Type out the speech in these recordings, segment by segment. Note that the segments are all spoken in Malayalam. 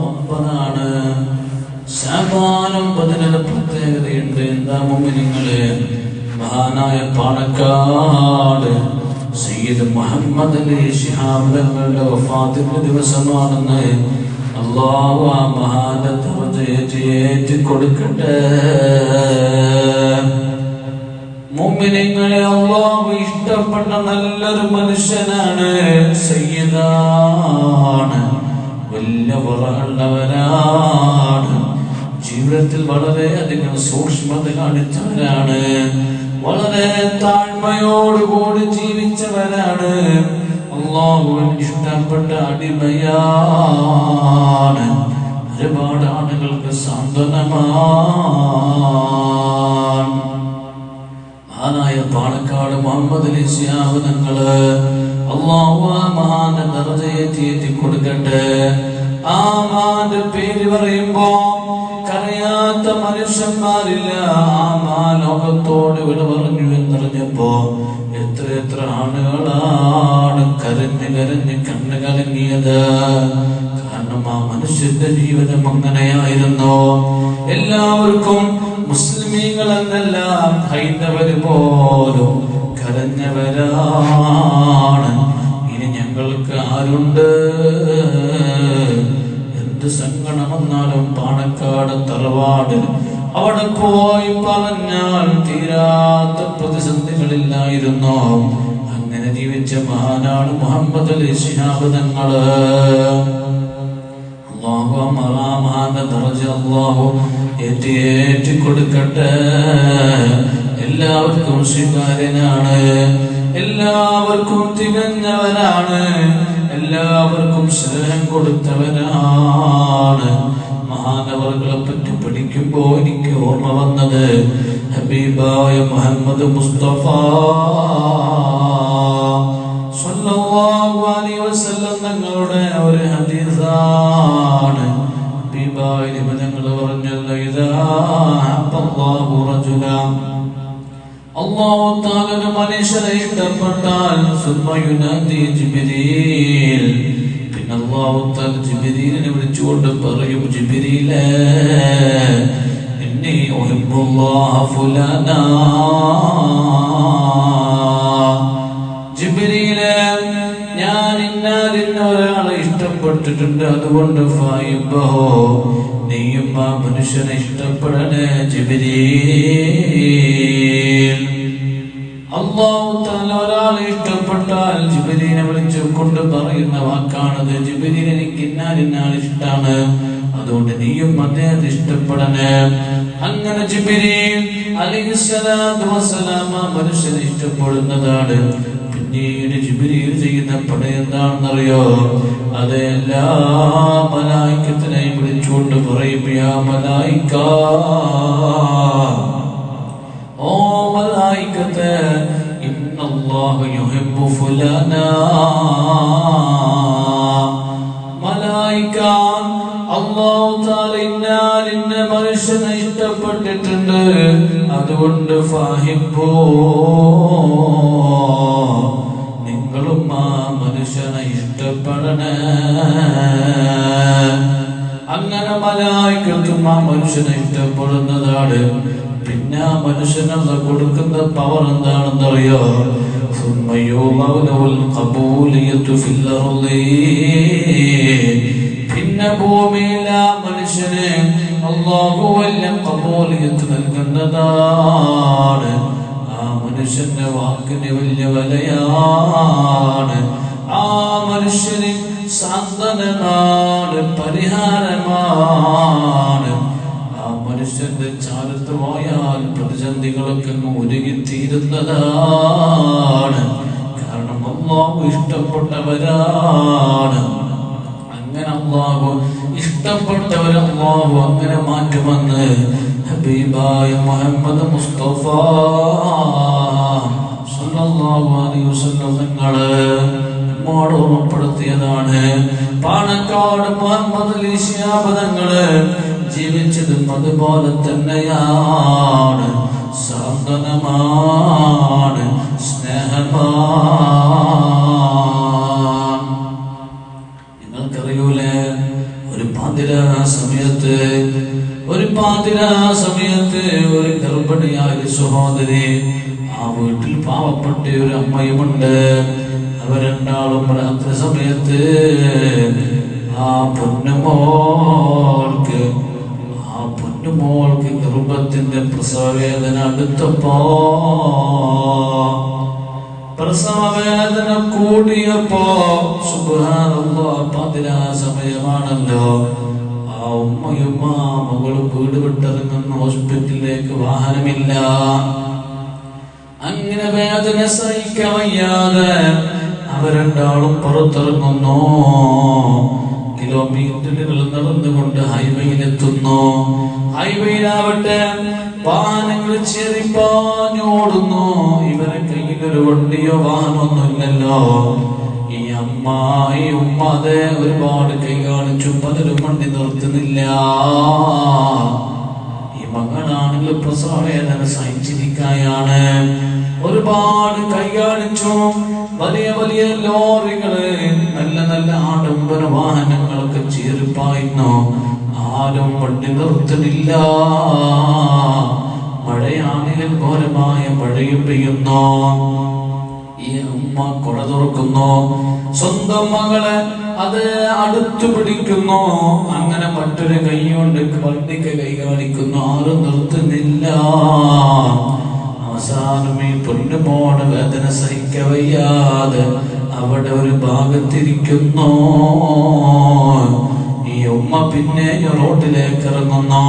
ഒമ്പതാണ് ഒമ്പതിനൊരു പ്രത്യേകതയുണ്ട്. എന്താ മുമ്പിനിങ്ങൾ മഹാനായ പാണക്കാട് സയ്യിദ് മുഹമ്മദ് അലി ശിഹാബ് തങ്ങളുടെ വഫാത്തിന്റെ ദിവസമാണെന്ന് അള്ളാഹു ആ മഹാന്റെ ഏറ്റി കൊടുക്കട്ടെ മുമ്പിനിങ്ങളെ അള്ളാഹു ഇഷ്ടപ്പെട്ട നല്ലൊരു മനുഷ്യനാണ് സയ്യിദാണ് വലിയ ജീവിതത്തിൽ ജീവിതത്തിൽ വളരെയധികം സൂക്ഷ്മത കാണിച്ചവനാണ്. വളരെ താഴ്മയോടുകൂടി ജീവിച്ചവനാണ്. അള്ളാഹുവിന് ഇഷ്ടപ്പെട്ട അടിമയാണ്. ഒരുപാട് ആളുകൾക്ക് സാന്ത്വനമാണ്. മഹാനായ പാണക്കാട് മുഹമ്മദ് അലി അള്ളാഹു മഹാന്റെ ദർജയെ തീറ്റി കൊടുക്കട്ടെ. ആ മഹാന്റെ പേര് പറയുമ്പോ കരയാത്ത മനുഷ്യന്മാരില്ല. ആ മാ ലോകത്തോട് വിട പറഞ്ഞു എന്നറിഞ്ഞപ്പോ എത്ര എത്ര ആളുകളാണ് കരഞ്ഞ് കരഞ്ഞ് കണ്ണ് കലങ്ങിയത്. കാരണം ആ മനുഷ്യന്റെ ജീവിതം അങ്ങനെയായിരുന്നു. എല്ലാവർക്കും മുസ്ലിമീങ്ങൾ എന്നെല്ലാം ഹൈന്ദവര് പോലും കരഞ്ഞവരാണ്. ഇനി ഞങ്ങൾക്ക് ആരുണ്ട്? എന്ത് സങ്കടം പാണക്കാട് തറവാട്. അവിടെ പോയി പറഞ്ഞാൽ തീരാത്ത പ്രതിസന്ധികളില്ലായിരുന്നു. അങ്ങനെ ജീവിച്ച മഹാനാണ് മുഹമ്മദ് അലി ശിഹാബ് തങ്ങൾ. കൊടുക്കട്ടെ എല്ലാവർക്കും സ്വീകാര്യനാണ് എല്ലാവർക്കും തികഞ്ഞവനാണ് എല്ലാവർക്കും സ്നേഹം കൊടുത്തവനാണ്. മഹാനവറുകളെ പറ്റി പഠിക്കുമ്പോ എനിക്ക് ഓർമ്മ വന്നത് ഹബീബായ മുഹമ്മദ് മുസ്തഫ. തങ്ങളുടെ ഒരു ഹദീസാണ്. ഹബീബായ നിബിധങ്ങൾ പറഞ്ഞല്ലോ ഇതാ തആല ഒരു മനുഷ്യനെ ഇഷ്ടപ്പെട്ടാൽ ജിബ്രീൽ. പിന്നെ അല്ലാഹു തആല ജിബ്രീലിനെ വിളിച്ചുകൊണ്ട് പറയും ഉഹിബ്ബുല്ലാഹ ഫുലാനാ. ജിബ്രീലേ ഞാൻ ഒരാളെ ഇഷ്ടപ്പെട്ടിട്ടുണ്ട് അതുകൊണ്ട് ഫായിബഹോ. നീയും ആ മനുഷ്യനെ ഇഷ്ടപ്പെടണേ ജിബ്രീൽ. അള്ളാഹു താല ഒരാളെ ഇഷ്ടപ്പെട്ടാൽ ജിബരീനെ വിളിച്ചു കൊണ്ട് പറയുന്ന വാക്കാണത്. ജിബരീൻ എനിക്ക് ഇന്നാലിന്നാൾ ഇഷ്ടാണ്. അതുകൊണ്ട് നീയും അദ്ദേഹത്തെ ഇഷ്ടപ്പെടണേ. അങ്ങനെ ജിബരീൻ വസ്സലാം മനുഷ്യനെ ഇഷ്ടപ്പെടുന്നതാണ്. പിന്നീട് ജിബിരിയിൽ ചെയ്യുന്ന പണി എന്താണെന്നറിയോ? അത് എല്ലാ മലായിക്കത്തിനെയും വിളിച്ചുകൊണ്ട് പറയും മലായിക്ക ഓ മലായിക്കത്തെ മനുഷ്യനെ ഇഷ്ടപ്പെട്ടിട്ടുണ്ട്. അതുകൊണ്ട് ഫാഹിബോ മനുഷ്യനെ ഇഷ്ടപ്പെടുന്നതാണ് പിന്നെ ആ മനുഷ്യന് കൊടുക്കുന്ന പവർ എന്താണെന്നറിയോ? പിന്നെ ഭൂമിയിൽ ആ മനുഷ്യന് കബൂലിയത്ത് നൽകുന്നതാണ്. ആ മനുഷ്യന്റെ വാക്കിന് വലിയ വലയാണ്. ആ മനുഷ്യന് സാന്ത്വനമാണ് പരിഹാരമാണ്. മനുഷ്യന്റെ ചാരത്ത് പോയാൽ പ്രതിസന്ധികളൊക്കെ ഒരുങ്ങിത്തീരുന്നതാണ്. കാരണം അള്ളാഹു ഇഷ്ടപ്പെട്ടവരാണ്. അങ്ങനെ അള്ളാഹു ഇഷ്ടപ്പെട്ടവർ അള്ളാഹു അങ്ങനെ മാറ്റുമെന്ന് ഹബീബായ മുഹമ്മദ് മുസ്തഫ സല്ലല്ലാഹു അലൈഹി പാണക്കാട് മുഹമ്മദ് അലി ജീവിച്ചതും അതുപോലെ തന്നെയാണ്. സാന്ത്വനമാണ് സ്നേഹമാണ് നിങ്ങൾക്കറിയൂലേ? ഒരു പാതിരാ സമയത്ത് ഒരു പാതിരാ സമയത്ത് ഒരു ഗർഭിണിയായ ഒരു സഹോദരി ആ വീട്ടിൽ പാവപ്പെട്ട ഒരു അമ്മയുമുണ്ട്. അവർ രണ്ടാളും രാത്രി സമയത്ത് ആ പൊന്നുമോൾക്ക് ആ ഗർഭത്തിന്റെ പ്രസവവേദന അടുത്തപ്പോ? പ്രസവവേദന കൂടിയപ്പോ? പതിനാ സമയമാണല്ലോ. ആ ഉമ്മയും ആ മകളും വീട് വിട്ടിറങ്ങുന്ന ഹോസ്പിറ്റലിലേക്ക് വാഹനമില്ല. അങ്ങനെ വേദന സഹിക്കാൻ വയ്യാതെ അവരെണ്ടാളും പുറത്തിറങ്ങുന്നു. കിലോമീറ്ററുകൾ നടന്നുകൊണ്ട് ഹൈവേയിലെത്തുന്നു. ഹൈവേയിലാവട്ടെ വാഹനങ്ങൾ ചെറിപ്പാഞ്ഞോടുന്നു. ഇവരെ കയ്യിൽ ഒരു വണ്ടിയോ വാഹനമൊന്നുമില്ലല്ലോ. ഈ അമ്മ ഈ ഉമ്മ അതെ ഒരുപാട് കൈ കാണിച്ചു. പലരും വണ്ടി നിർത്തുന്നില്ല. ഈ മകളാണെങ്കിൽ പ്രസവവേദന സഹിച്ചിരിക്കായാണ് ഒരുപാട് കൈകാണിച്ചു വലിയ വലിയ ലോറികൾ നല്ല നല്ല ആഡംബര വാഹനങ്ങളൊക്കെ ചീറിപ്പായുന്നു ആരും വണ്ടി നിർത്തുന്നില്ല. മഴയാണെങ്കിൽ ഘോരമായ മഴയും പെയ്യുന്നു ഈ അമ്മ കൊട തുറക്കുന്നു സ്വന്തം മകളെ അത് അടുത്തു പിടിക്കുന്നു അങ്ങനെ മറ്റൊരു കൈ കൊണ്ട് വണ്ടിക്ക് കൈ കാണിക്കുന്നു ആരും നിർത്തുന്നില്ല. അവസാനം ഈ പൊന്നുമോടെ വേദന വയ്യാതെ അവിടെ ഒരു ഭാഗത്തിരിക്കുന്നു? ഈ ഉമ്മ പിന്നെ റോഡിലേക്ക് ഇറങ്ങുന്നു?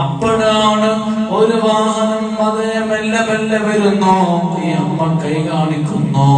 അപ്പോഴാണ് ഒരു വാഹനം അതേ മെല്ലെ മെല്ലെ വരുന്നു? ഈ അമ്മ കൈ കാണിക്കുന്നു?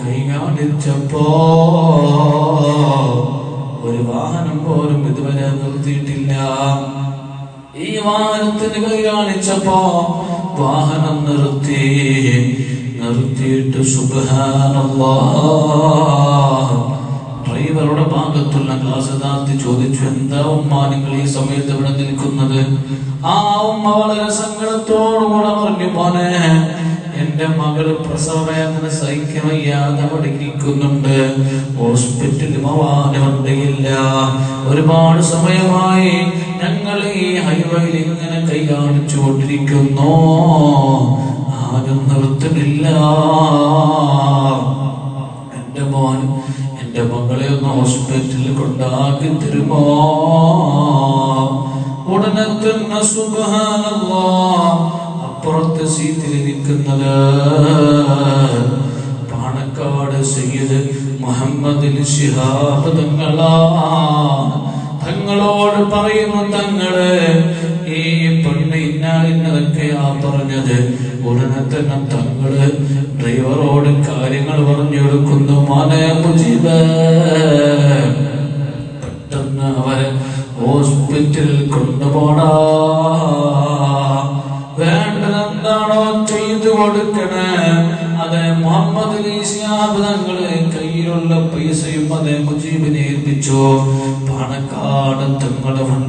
കൈ കാണിച്ചപ്പോ ഒരു വാഹനം പോലും ഇതുവരെ നിർത്തിയിട്ടില്ല. ഈ വാഹനത്തിന് കൈ കാണിച്ചപ്പോ വാഹനം നിർത്തി നിർത്തിയിട്ട് ഡ്രൈവറുടെ ഭാഗത്തുള്ള ക്ലാസ് യഥാർത്ഥി ചോദിച്ചു എന്താ ഉമ്മ നിങ്ങൾ ഈ സമയത്ത് ഇവിടെ നിൽക്കുന്നത്? ആ ഉമ്മ വളരെ സങ്കടത്തോടുകൂടെ പറഞ്ഞു പോലെ എന്റെ മകൾ പ്രസവവേദന സഹിക്കാൻ പഠിക്കുന്നുണ്ട് ഹോസ്പിറ്റലിൽ വണ്ടിയില്ല. ഒരുപാട് സമയമായി ഞങ്ങൾ ഈ ഹൈവേയിൽ ഇങ്ങനെ കൈ കാണിച്ചു കൊണ്ടിരിക്കുന്നു ആരും നിർത്തുന്നില്ല. എന്റെ മോൻ എന്റെ മകളെ ഒന്ന് ഹോസ്പിറ്റലിൽ കൊണ്ടാക്കി തരുമോ? ഉടനെ തന്നെ അപ്പുറത്തെ സീറ്റിലിരിക്കുന്നത് പാണക്കാട് സയ്യിദ് മുഹമ്മദ് ശിഹാബ് തങ്ങളാണ്. തങ്ങളോട് പറയുന്നു തങ്ങൾ ഈ പെണ്ണ് ഇന്ന ഇന്നതൊക്കെയാ പറഞ്ഞത്. ഉടനെ തന്നെ തങ്ങൾ ഡ്രൈവറോട് കാര്യങ്ങൾ പറഞ്ഞു കൊടുക്കുന്നു മുജീബ്. പെട്ടെന്ന് അവരെ ഹോസ്പിറ്റലിൽ കൊണ്ടുപോടാ. വേണ്ടതെന്താണോ ചെയ്തു കൊടുക്കണേ. അതെ മുഹമ്മദ് തങ്ങൾ കയ്യിലുള്ള പൈസയും അതേ മുജീബിനെ ഏൽപ്പിച്ചു.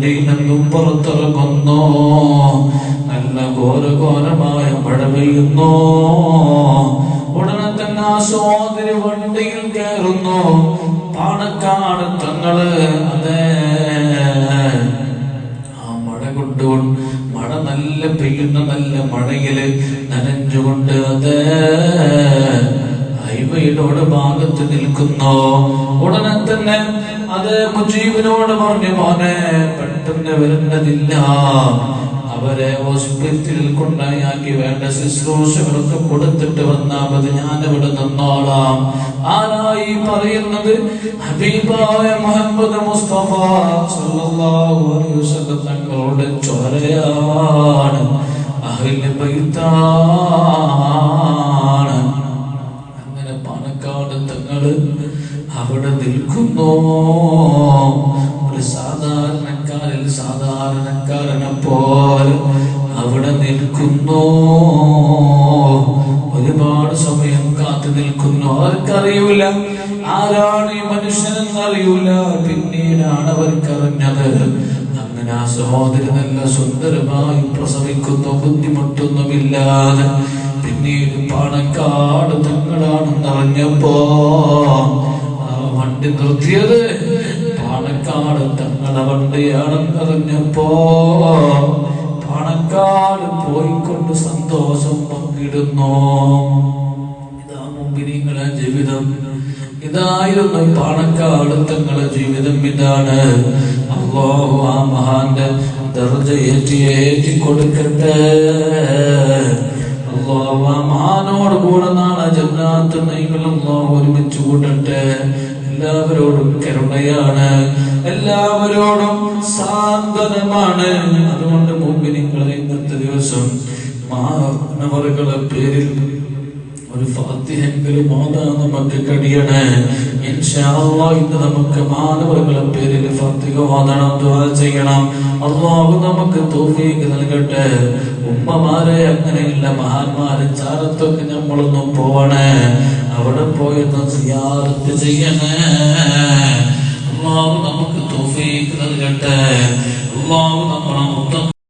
വണ്ടിയിൽ നിന്നും പുറത്തിറങ്ങുന്നു നല്ല ഘോരഘോരമായ മഴ പെയ്യുന്നു. ഉടനെ തന്നെ ആ സഹോദരി വണ്ടിയിൽ കയറുന്നു. പാണക്കാട് തങ്ങൾ അതെ. ആ മഴ കൊണ്ടുകൊണ്ട് മഴ നല്ല പെയ്യുന്ന നല്ല മഴയിൽ നനഞ്ഞുകൊണ്ട് അത്. ഹൈവേയുടെ ഭാഗത്ത് നിൽക്കുന്നു. ഉടനെ തന്നെ അത് മുജീബിനോട് പറഞ്ഞു മോനെ പെട്ടെന്ന് വരുന്നതില്ല. അവരെ ഹോസ്പിറ്റലിൽ കൊണ്ടായാക്കി വേണ്ട ശുശ്രൂഷകളൊക്കെ കൊടുത്തിട്ട് വന്നാൽ അത് ഞാൻ ഇവിടെ നിന്നോളാം. ആരായി പറയുന്നത്? ഹബീബായ മുഹമ്മദ് മുസ്തഫ സല്ലല്ലാഹു അലൈഹി വസല്ലം തങ്ങളുടെ ചോരയാണ്. അഹ്ലു ബൈത്താണ് അവിടെ നിൽക്കുന്നു? ഒരു സാധാരണക്കാരിൽ സാധാരണക്കാരനെ പോലെ അവിടെ നിൽക്കുന്നു? ഒരുപാട് സമയം കാത്തു നിൽക്കുന്നു. അവർക്കറിയൂല ആരാണ് ഈ മനുഷ്യനെന്ന് അറിയൂല പിന്നീടാണ് അവർക്കറിഞ്ഞത് അങ്ങനെ ആ സഹോദരി നല്ല സുന്ദരമായി പ്രസവിക്കുന്നു. ബുദ്ധിമുട്ടൊന്നുമില്ലാതെ പിന്നീട് പാണക്കാട് തങ്ങളാണെന്ന് അറിഞ്ഞപ്പോ ആ വണ്ടി നിർത്തിയത്. പാണക്കാട് തങ്ങളെ വണ്ടിയാണ് നിറഞ്ഞപ്പോ പാണക്കാട് പോയിക്കൊണ്ട് സന്തോഷം പങ്കിടുന്നു. ഇതാ മുമ്പിനിങ്ങളെ ജീവിതം. ഇതായിരുന്നു പാണക്കാട് തങ്ങളെ ജീവിതം. ഇതാണ് അള്ളാഹു ആ ദർജ ഏറ്റി ഏറ്റി കൊടുക്കട്ടെ മഹാനോട് കൂടെ നാളെ ജന്നാത്ത് നൈകളും ഒരുമിച്ച് കൂട്ടട്ടെ. എല്ലാവരോടും കരുണയാണ്. എല്ലാവരോടും സാന്ത്വനമാണ്. അതുകൊണ്ട് മുമ്പിനിങ്ങളെ ഇന്നത്തെ ദിവസം മാനവറുകളെ പേരിൽ ഒരു ഫാത്തിഹെങ്കിലും ഓതാൻ നമുക്ക് കഴിയണേ ഇന്ന് നമുക്ക് മാനവരുടെ പേരിൽ ഓതണം ദുആ ചെയ്യണം. അള്ളാഹു നമുക്ക് തൗഫീഖ് നൽകട്ടെ. ഉമ്മമാരെ അങ്ങനെയുള്ള മഹാന്മാരെ ചാരത്തൊക്കെ നമ്മളൊന്നും പോവണേ. അവിടെ പോയൊന്ന് സിയാറത്ത് ചെയ്യണേ. അള്ളാഹു നമുക്ക് തൗഫീഖ് നൽകട്ടെ. നമ്മളെ നമുക്ക്